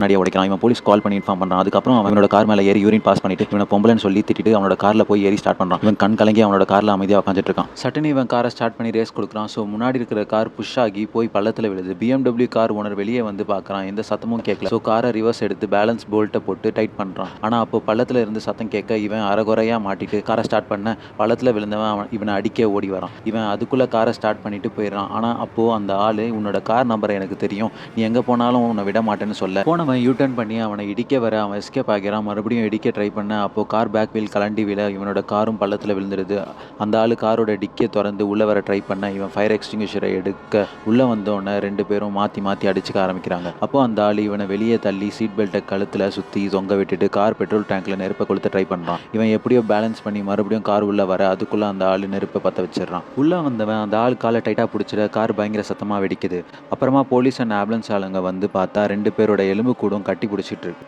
முன்னாடியே உடைக்கலாம் இவன் போலீஸ் கால் பண்ணி இன்ஃபார்ம் பண்ணுறான் அதுக்கப்புறம் அவனோட கார் மேலே ஏறி யூரின் பாஸ் பண்ணிட்டு இவனை பொம்பளைன்னு சொல்லி திட்டிட்டு அவனோட காரில் போய் ஏறி ஸ்டார்ட் பண்ணுறான் இவன் கண் கலங்கி அவனோட காரில் அமைதியாக உட்காந்துட்டு இருக்கான். சட்டுன்னு இவன் காரை ஸ்டார்ட் பண்ணி ரேஸ் கொடுக்குறான். ஸோ முன்னாடி இருக்கிற கார் புஷ் ஆகி போய் பள்ளத்தில் விழுது. பிஎம்டபிள்யூ கார் ஓனர் வெளியே வந்து பார்க்குறான். எந்த சத்தமும் கேட்கல. ஸோ காரை ரிவர்ஸ் எடுத்து பேலன்ஸ் போல்ட்டை போட்டு டைட் பண்ணுறான் ஆனால் அப்போ பள்ளத்தில் இருந்து சத்தம் கேட்க இவன் அரைகுறையாக மாட்டிட்டு காரை ஸ்டார்ட் பண்ண பள்ளத்தில் விழுந்தவன் அவன் இவனை அடிக்க ஓடி வரான். இவன் அதுக்குள்ளே காரை ஸ்டார்ட் பண்ணிட்டு போயிடுறான். ஆனால் அப்போது அந்த ஆள் உன்னோட கார் நம்பரை எனக்கு தெரியும். நீ எங்கே போனாலும் உன்னை விட மாட்டேன்னு சொல்ல. போன யூ டர்ன் பண்ணி அவனை இடிக்க வர அவன் எஸ்கேப் ஆகிறான். மறுபடியும் இடிக்க ட்ரை பண்ண அப்போ கார் பேக் வீல் கலண்டி விழ இவனோட காரும் பள்ளத்தில் விழுந்துடுது அந்த ஆள் காரோட டிக்கியை திறந்து உள்ளே வர ட்ரை பண்ண இவன் ஃபயர் எக்ஸ்டிங்விஷரை எடுக்க உள்ளே வந்தோடனே ரெண்டு பேரும் மாற்றி மாற்றி அடிச்சுக்க ஆரம்பிக்கிறாங்க. அப்போ அந்த ஆள் இவனை வெளியே தள்ளி சீட் பெல்ட்டை கழுத்தில் சுற்றி தொங்க விட்டுட்டு கார் பெட்ரோல் டேங்க்கில் நெருப்பை கொடுத்து ட்ரை பண்ணுறான் இவன் எப்படியோ பேலன்ஸ் பண்ணி மறுபடியும் கார் உள்ளே வர அதுக்குள்ளே அந்த ஆள் நெருப்பை பற்ற வச்சிடுறான். உள்ளே வந்தவன் அந்த ஆள் காலை டைட்டாக பிடிச்சிட கார் பயங்கர சத்தமாக வெடிக்குது. அப்புறமா போலீஸ் அண்ட் ஆம்புலன்ஸ் ஆளுங்க வந்து பார்த்தா ரெண்டு பேரோட எலும்பு கூடும் கட்டி பிடிச்சிட்டு இருக்கு.